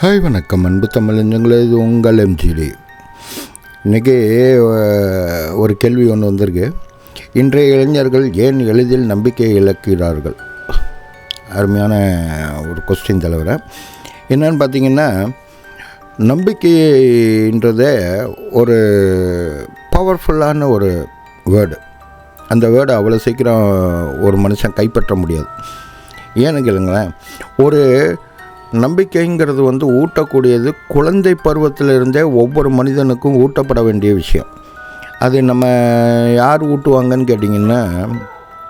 Hi வணக்கம். அன்பு தமிழஞ்சங்களே இது உங்கள் எம்ஜிடி இன்றைக்கி ஒரு கேள்வி ஒன்று வந்திருக்கு. இன்றைய இளைஞர்கள் ஏன் எளிதில் நம்பிக்கை இழக்கிறார்கள்? அருமையான ஒரு கொஸ்டின் தலைவரை. என்னன்னு பார்த்தீங்கன்னா நம்பிக்கைன்றதே ஒரு பவர்ஃபுல்லான ஒரு வேர்டு அந்த வேர்டை அவ்வளோ சீக்கிரம் ஒரு மனுஷன் கைப்பற்ற முடியாது. ஏன்னு கேளுங்களேன் ஒரு நம்பிக்கைங்கிறது வந்து ஊட்டக்கூடியது. குழந்தை பருவத்திலிருந்தே ஒவ்வொரு மனிதனுக்கும் ஊட்டப்பட வேண்டிய விஷயம். அது நம்ம யார் ஊட்டுவாங்கன்னு கேட்டிங்கன்னா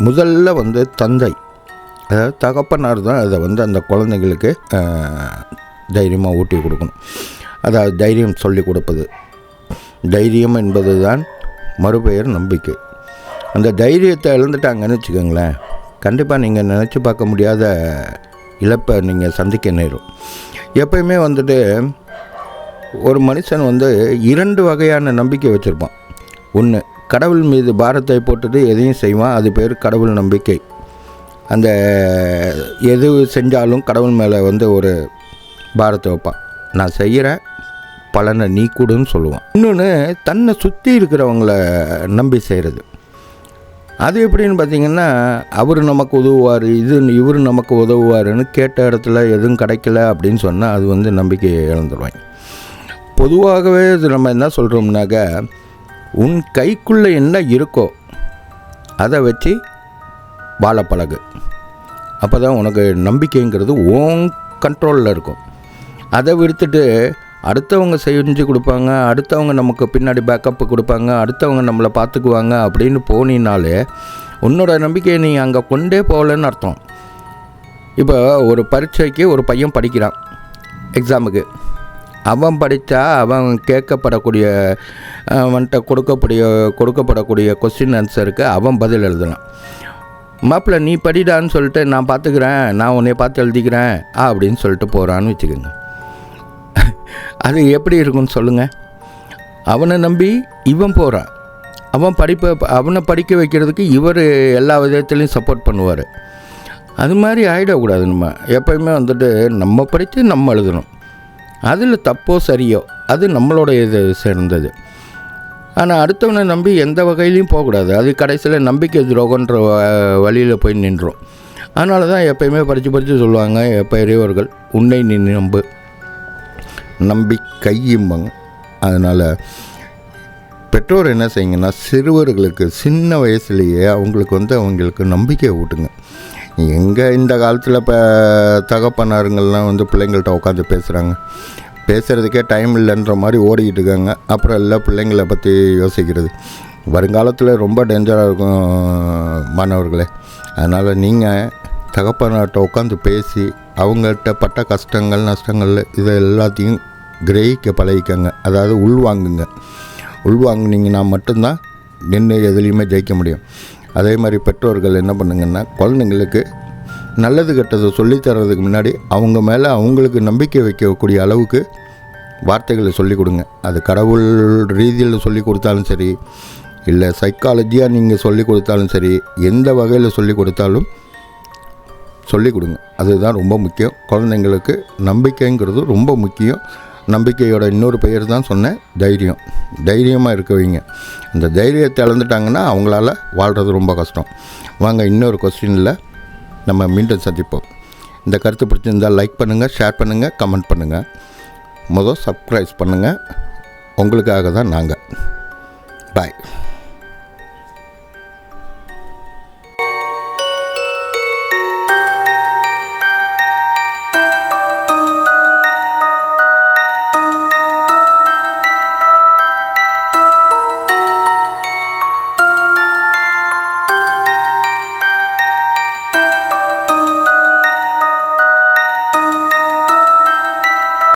முதல்ல வந்து தந்தை. அதாவது தகப்பனார் தான் அதை வந்து அந்த குழந்தைங்களுக்கு தைரியமாக ஊட்டி கொடுக்கணும். அதாவது தைரியம் சொல்லி கொடுப்பது. தைரியம் என்பது தான் மறுபெயர் நம்பிக்கை. அந்த தைரியத்தை இழந்துட்டாங்கன்னு வச்சுக்கோங்களேன் கண்டிப்பாக நீங்கள் நினச்சி பார்க்க முடியாத இழப்பை நீங்கள் சந்திக்க நேரும். எப்பயுமே வந்துட்டு ஒரு மனுஷன் வந்து இரண்டு வகையான நம்பிக்கை வச்சுருப்பான். ஒன்று கடவுள் மீது பாரத்தை போட்டுட்டு எதையும் செய்வான். அது பேர் கடவுள் நம்பிக்கை. அந்த எது செஞ்சாலும் கடவுள் மேலே வந்து ஒரு பாரத்தை வைப்பான். நான் செய்கிறேன் பலனை நீ கொடுன்னு சொல்லுவான். இன்னொன்று தன்னை சுற்றி இருக்கிறவங்கள நம்பி செய்கிறது அது எப்படின்னு பார்த்தீங்கன்னா அவர் நமக்கு உதவுவார் இது இவர் நமக்கு உதவுவாருன்னு கேட்ட இடத்துல எதுவும் கிடைக்கல அப்படின்னு சொன்னால் அது வந்து நம்பிக்கையை இழந்துருவாங்க. பொதுவாகவே இது நம்ம என்ன சொல்கிறோம்னாக்க உன் கைக்குள்ளே என்ன இருக்கோ அதை வச்சு வாழ பழகு. அப்போ தான் உனக்கு நம்பிக்கைங்கிறது ஓன் கண்ட்ரோலில் இருக்கும். அதை விடுத்துட்டு அடுத்தவங்க செஞ்சு கொடுப்பாங்க அடுத்தவங்க நமக்கு பின்னாடி பேக்கப்பு கொடுப்பாங்க அடுத்தவங்க நம்மளை பார்த்துக்குவாங்க அப்படின்னு போனினாலே உன்னோட நம்பிக்கையை நீ அங்கே கொண்டே போகலன்னு அர்த்தம். இப்போ ஒரு பரீட்சைக்கு ஒரு பையன் படிக்கிறான் எக்ஸாமுக்கு அவன் படித்தா அவன் கேட்கப்படக்கூடிய அவன்கிட்ட கொடுக்கக்கூடிய கொடுக்கப்படக்கூடிய கொஸ்டின் ஆன்சருக்கு அவன் பதில் எழுதலாம் மாப்பிள்ள நீ படிடான்னு சொல்லிட்டு நான் பார்த்துக்கிறேன் நான் உன்னை பார்த்து எழுதிக்கிறேன் அப்படின்னு சொல்லிட்டு போகிறான்னு வச்சுக்கோங்க. அது எப்படி இருக்குன்னு சொல்லுங்கள் அவனை நம்பி இவன் போகிறான் அவன் படிப்பை அவனை படிக்க வைக்கிறதுக்கு இவர் எல்லா விதத்துலேயும் சப்போர்ட் பண்ணுவார். அது மாதிரி ஆகிடக்கூடாது நம்ம. எப்பயுமே வந்துட்டு நம்ம படித்து நம்ம எழுதணும். அதில் தப்போ சரியோ அது நம்மளோட இது சேர்ந்தது. ஆனால் அடுத்தவனை நம்பி எந்த வகையிலையும் போகக்கூடாது. அது கடைசியில் நம்பிக்கை துரோகன்ற வழியில் போய் நின்றோம் அதனால தான் எப்பயுமே படித்து படித்து சொல்லுவாங்க பெரியவர்கள் உன்னை நீ நம்பு. நம்பி கையும்பாங்க அதனால் பெற்றோர் என்ன செய்யுங்கன்னா சிறுவர்களுக்கு சின்ன வயசுலேயே அவங்களுக்கு வந்து அவங்களுக்கு நம்பிக்கையை ஊட்டுங்க. எங்கே இந்த காலத்தில் இப்போ தகப்பனாருங்கள்லாம் வந்து பிள்ளைங்கள்ட்ட உட்காந்து பேசுகிறாங்க பேசுகிறதுக்கே டைம் இல்லைன்ற மாதிரி ஓடிக்கிட்டு இருக்காங்க. அப்புறம் எல்லாம் பிள்ளைங்களை பற்றி யோசிக்கிறது. வருங்காலத்தில் ரொம்ப டேஞ்சராக இருக்கும் மாணவர்களே. அதனால் நீங்கள் தகப்பனார்கிட்ட உட்காந்து பேசி அவங்கள்ட்ட பட்ட கஷ்டங்கள் நஷ்டங்கள் இதை எல்லாத்தையும் கிரகிக்க பழகிக்கங்க. அதாவது உள்வாங்குங்க உள்வாங்கினீங்கன்னா மட்டும்தான் நின்று எதுலேயுமே ஜெயிக்க முடியும். அதே மாதிரி பெற்றோர்கள் என்ன பண்ணுங்கன்னா குழந்தைங்களுக்கு நல்லது கெட்டதை சொல்லித்தரதுக்கு முன்னாடி அவங்க மேலே அவங்களுக்கு நம்பிக்கை வைக்கக்கூடிய அளவுக்கு வார்த்தைகளை சொல்லிக் கொடுங்க. அது கடவுள் ரீதியில் சொல்லி கொடுத்தாலும் சரி இல்லை சைக்காலஜியாக நீங்கள் சொல்லி கொடுத்தாலும் சரி எந்த வகையில் சொல்லி கொடுத்தாலும் சொல்லிக் கொடுங்க. அதுதான் ரொம்ப முக்கியம். குழந்தைங்களுக்கு நம்பிக்கைங்கிறது ரொம்ப முக்கியம். நம்பிக்கையோட இன்னொரு பெயர் தான் சொன்னேன் தைரியம். தைரியமாக இருக்க வைங்க அந்த தைரியத்தை இழந்துட்டாங்கன்னா அவங்களால வாழ்கிறது ரொம்ப கஷ்டம். வாங்க இன்னொரு கொஸ்டினில் நம்ம மீண்டும் சந்திப்போம். இந்த கருத்து பிடிச்சிருந்தால் லைக் பண்ணுங்கள் ஷேர் பண்ணுங்கள் கமெண்ட் பண்ணுங்கள் முதல் சப்ஸ்கிரைப் பண்ணுங்கள் உங்களுக்காக தான் நாங்கள் பாய்